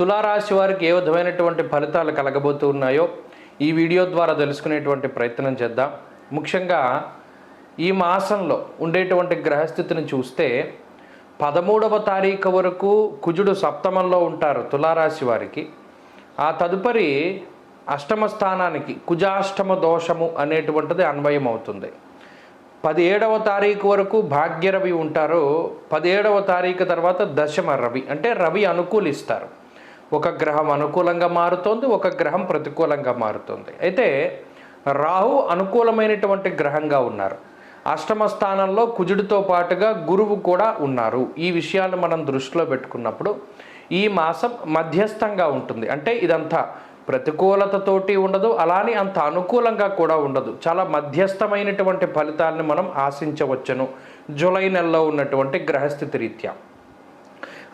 తులారాశి వారికి ఏ విధమైనటువంటి ఫలితాలు కలగబోతూ ఉన్నాయో ఈ వీడియో ద్వారా తెలుసుకునేటువంటి ప్రయత్నం చేద్దాం. ముఖ్యంగా ఈ మాసంలో ఉండేటువంటి గ్రహస్థితిని చూస్తే పదమూడవ తారీఖు వరకు కుజుడు సప్తమంలో ఉంటారు తులారాశి వారికి. ఆ తదుపరి అష్టమ స్థానానికి కుజాష్టమ దోషము అనేటువంటిది అన్వయం అవుతుంది. పదిహేడవ తారీఖు వరకు భాగ్యరవి ఉంటారు. పదిహేడవ తారీఖు తర్వాత దశమ రవి అంటే రవి అనుకూలిస్తారు. ఒక గ్రహం అనుకూలంగా మారుతోంది ఒక గ్రహం ప్రతికూలంగా మారుతుంది. అయితే రాహు అనుకూలమైనటువంటి గ్రహంగా ఉన్నారు. అష్టమ స్థానంలో కుజుడితో పాటుగా గురువు కూడా ఉన్నారు. ఈ విషయాలు మనం దృష్టిలో పెట్టుకున్నప్పుడు ఈ మాసం మధ్యస్థంగా ఉంటుంది. అంటే ఇదంతా ప్రతికూలతతోటి ఉండదు అలానే అంత అనుకూలంగా కూడా ఉండదు. చాలా మధ్యస్థమైనటువంటి ఫలితాలను మనం ఆశించవచ్చును. జూలై నెలలో ఉన్నటువంటి గ్రహస్థితి రీత్యా.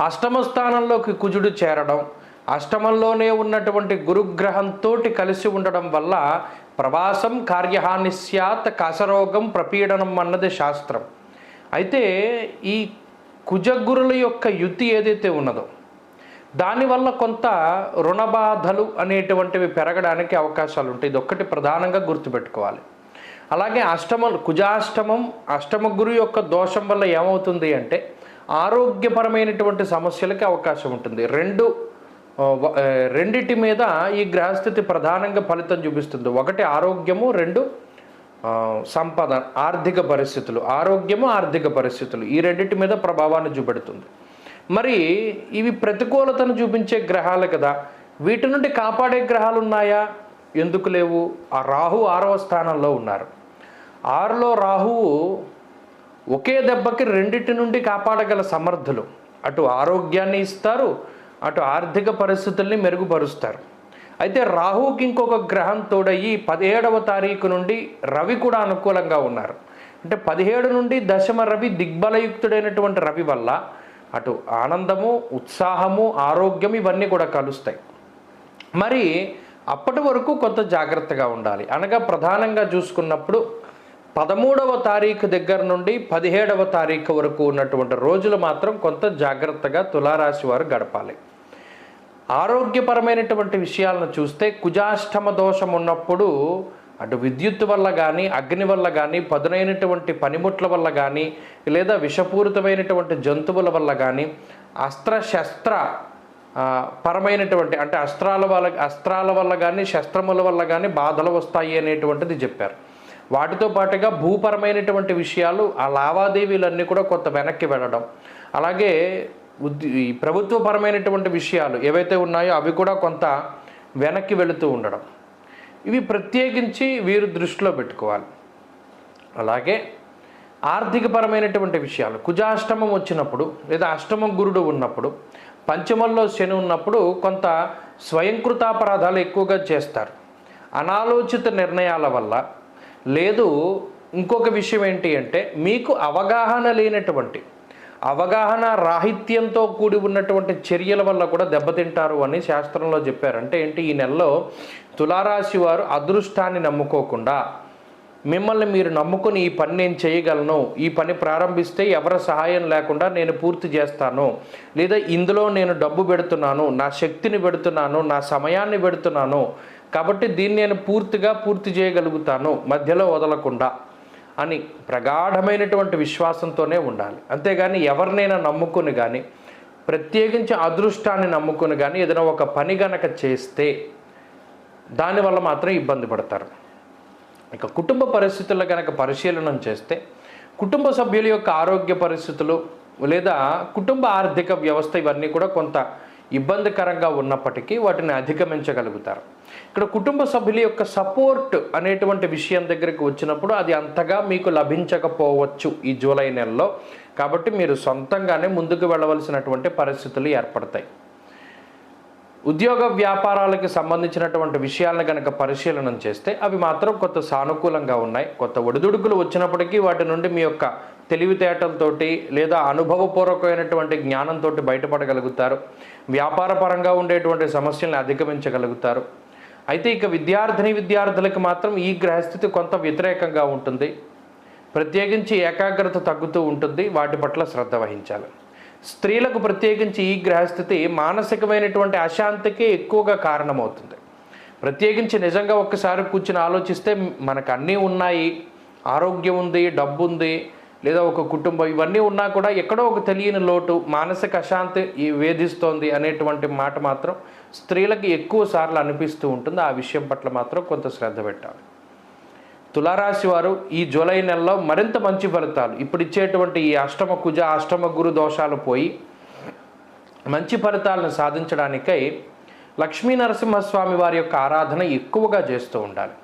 అష్టమ స్థానంలోకి కుజుడు చేరడం అష్టమంలోనే ఉన్నటువంటి గురుగ్రహంతో కలిసి ఉండడం వల్ల ప్రవాసం కార్యహాని స్యాత్ కసరోగం ప్రపీడనం అన్నది శాస్త్రం. అయితే ఈ కుజగురుల యొక్క యుతి ఏదైతే ఉన్నదో దానివల్ల కొంత రుణబాధలు అనేటువంటివి పెరగడానికి అవకాశాలు ఉంటాయి. ఇది ఒక్కటి ప్రధానంగా గుర్తుపెట్టుకోవాలి. అలాగే అష్టమలు కుజాష్టమం అష్టమ గురు యొక్క దోషం వల్ల ఏమవుతుంది అంటే ఆరోగ్యపరమైనటువంటి సమస్యలకి అవకాశం ఉంటుంది. రెండు రెండిటి మీద ఈ గ్రహస్థితి ప్రధానంగా ఫలితం చూపిస్తుంది. ఒకటి ఆరోగ్యము రెండు సంపద ఆర్థిక పరిస్థితులు. ఆరోగ్యము ఆర్థిక పరిస్థితులు. ఈ రెండింటి మీద ప్రభావాన్ని చూపెడుతుంది. మరి ఇవి ప్రతికూలతను చూపించే గ్రహాలు కదా. వీటి నుండి కాపాడే గ్రహాలు ఉన్నాయా? ఎందుకు లేవు? ఆ రాహు ఆరవ స్థానంలో ఉన్నారు. ఆరులో రాహువు ఒకే దెబ్బకి రెండింటి నుండి కాపాడగల సమర్థులు. అటు ఆరోగ్యాన్ని ఇస్తారు అటు ఆర్థిక పరిస్థితుల్ని మెరుగుపరుస్తారు. అయితే రాహుకి ఇంకొక గ్రహం తోడయ్యి పదిహేడవ తారీఖు నుండి రవి కూడా అనుకూలంగా ఉన్నారు. అంటే పదిహేడు నుండి దశమ రవి దిగ్బలయుక్తుడైనటువంటి రవి వల్ల అటు ఆనందము ఉత్సాహము ఆరోగ్యం ఇవన్నీ కూడా కలుస్తాయి. మరి అప్పటి వరకు కొంత జాగ్రత్తగా ఉండాలి. అనగా ప్రధానంగా చూసుకున్నప్పుడు పదమూడవ తారీఖు దగ్గర నుండి పదిహేడవ తారీఖు వరకు ఉన్నటువంటి రోజులు మాత్రం కొంత జాగ్రత్తగా తులారాశి వారు గడపాలి. ఆరోగ్యపరమైనటువంటి విషయాలను చూస్తే కుజాష్టమ దోషం ఉన్నప్పుడు అటు విద్యుత్ వల్ల కానీ అగ్ని వల్ల కానీ పదునైనటువంటి పనిముట్ల వల్ల కానీ లేదా విషపూరితమైనటువంటి జంతువుల వల్ల కానీ అస్త్ర శస్త్ర పరమైనటువంటి అంటే అస్త్రాల వల్ల అస్త్రాల వల్ల కానీ శస్త్రముల వల్ల కానీ బాధలు వస్తాయి అనేటువంటిది చెప్పారు. వాటితో పాటుగా భూపరమైనటువంటి విషయాలు ఆ లావాదేవీలన్నీ కూడా కొంత వెనక్కి వెళ్ళడం. అలాగే ఉద్యో ఈ ప్రభుత్వపరమైనటువంటి విషయాలు ఏవైతే ఉన్నాయో అవి కూడా కొంత వెనక్కి వెళుతూ ఉండడం. ఇవి ప్రత్యేకించి వీరు దృష్టిలో పెట్టుకోవాలి. అలాగే ఆర్థికపరమైనటువంటి విషయాలు. కుజాష్టమం వచ్చినప్పుడు లేదా అష్టమ గురుడు ఉన్నప్పుడు పంచమంలో శని ఉన్నప్పుడు కొంత స్వయంకృతాపరాధాలు ఎక్కువగా చేస్తారు. అనాలోచిత నిర్ణయాల వల్ల లేదు. ఇంకొక విషయం ఏంటి అంటే మీకు అవగాహన లేనటువంటి అవగాహన రాహిత్యంతో కూడి ఉన్నటువంటి చర్యల వల్ల కూడా దెబ్బతింటారు అని శాస్త్రంలో చెప్పారు అంటే ఏంటి? ఈ నెలలో తులారాశి వారు అదృష్టాన్ని నమ్ముకోకుండా మిమ్మల్ని మీరు నమ్ముకుని ఈ పని నేను చేయగలను ఈ పని ప్రారంభిస్తే ఎవరి సహాయం లేకుండా నేను పూర్తి చేస్తాను లేదా ఇందులో నేను డబ్బు పెడుతున్నాను నా శక్తిని పెడుతున్నాను నా సమయాన్ని పెడుతున్నాను కాబట్టి దీన్ని నేను పూర్తిగా పూర్తి చేయగలుగుతాను మధ్యలో వదలకుండా. అని ప్రగాఢమైనటువంటి విశ్వాసంతోనే ఉండాలి. అంతేగాని ఎవరినైనా నమ్ముకుని కానీ ప్రత్యేకించి అదృష్టాన్ని నమ్ముకుని కానీ ఏదైనా ఒక పని గనక చేస్తే దానివల్ల మాత్రం ఇబ్బంది పడతారు. ఇక కుటుంబ పరిస్థితుల్లో కనుక పరిశీలనం చేస్తే కుటుంబ సభ్యుల యొక్క ఆరోగ్య పరిస్థితులు లేదా కుటుంబ ఆర్థిక వ్యవస్థ ఇవన్నీ కూడా కొంత ఇబ్బందికరంగా ఉన్నప్పటికీ వాటిని అధిగమించగలుగుతారు. ఇక్కడ కుటుంబ సభ్యుల యొక్క సపోర్ట్ అనేటువంటి విషయం దగ్గరికి వచ్చినప్పుడు అది అంతగా మీకు లభించకపోవచ్చు ఈ జూలై నెలలో. కాబట్టి మీరు సొంతంగానే ముందుకు వెళ్ళవలసినటువంటి పరిస్థితులు ఏర్పడతాయి. ఉద్యోగ వ్యాపారాలకు సంబంధించినటువంటి విషయాలను కనుక పరిశీలన చేస్తే అవి మాత్రం కొంత సానుకూలంగా ఉన్నాయి. కొత్త ఒడిదుడుకులు వచ్చినప్పటికీ వాటి నుండి మీ యొక్క తెలివితేటలతో లేదా అనుభవపూర్వకమైనటువంటి జ్ఞానంతో బయటపడగలుగుతారు. వ్యాపార పరంగా ఉండేటువంటి సమస్యలను అధిగమించగలుగుతారు. అయితే ఇక విద్యార్థిని విద్యార్థులకు మాత్రం ఈ గ్రహస్థితి కొంత వ్యతిరేకంగా ఉంటుంది. ప్రత్యేకించి ఏకాగ్రత తగ్గుతూ ఉంటుంది. వాటి పట్ల శ్రద్ధ వహించాలి. స్త్రీలకు ప్రత్యేకించి ఈ గ్రహస్థితి మానసికమైనటువంటి అశాంతికి ఎక్కువగా కారణమవుతుంది. ప్రత్యేకించి నిజంగా ఒక్కసారి కూర్చుని ఆలోచిస్తే మనకు అన్నీ ఉన్నాయి. ఆరోగ్యం ఉంది డబ్బు ఉంది లేదా ఒక కుటుంబం ఇవన్నీ ఉన్నా కూడా ఎక్కడో ఒక తెలియని లోటు మానసిక అశాంతి ఈ వేధిస్తోంది అనేటువంటి మాట మాత్రం స్త్రీలకు ఎక్కువ సార్లు అనిపిస్తూ ఉంటుంది. ఆ విషయం పట్ల మాత్రం కొంత శ్రద్ధ పెట్టాలి. తులారాశి వారు ఈ జూలై నెలలో మరింత మంచి ఫలితాలు. ఇప్పుడు ఇచ్చేటువంటి ఈ అష్టమ కుజ అష్టమ గురు దోషాలు పోయి మంచి ఫలితాలను సాధించడానికై లక్ష్మీ నరసింహస్వామి వారి యొక్క ఆరాధన ఎక్కువగా చేస్తూ ఉండాలి.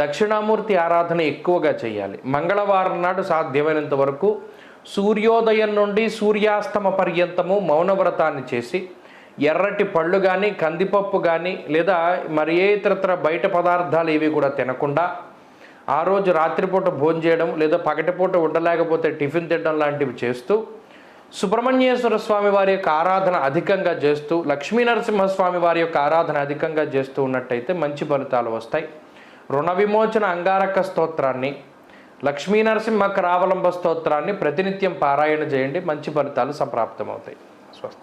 దక్షిణామూర్తి ఆరాధన ఎక్కువగా చేయాలి. మంగళవారం నాడు సాధ్యమైనంత వరకు సూర్యోదయం నుండి సూర్యాస్తమ పర్యంతము మౌనవ్రతాన్ని చేసి ఎర్రటి పళ్ళు కానీ కందిపప్పు కానీ లేదా మరి ఏ ఇతరత్ర బయట పదార్థాలు ఏవి కూడా తినకుండా ఆ రోజు రాత్రిపూట భోజనం చేయడం లేదా పగటిపూట ఉండలేకపోతే టిఫిన్ తినడం లాంటివి చేస్తూ సుబ్రహ్మణ్యేశ్వర స్వామి వారి యొక్క ఆరాధన అధికంగా చేస్తూ లక్ష్మీ నరసింహస్వామి వారి యొక్క ఆరాధన అధికంగా చేస్తూ ఉన్నట్టయితే మంచి ఫలితాలు వస్తాయి. రుణ విమోచన అంగారక స్తోత్రాన్ని లక్ష్మీ నరసింహ కరావలంబ స్తోత్రాన్ని ప్రతినిత్యం పారాయణ చేయండి. మంచి ఫలితాలు సంప్రాప్తమవుతాయి. స్వస్తి.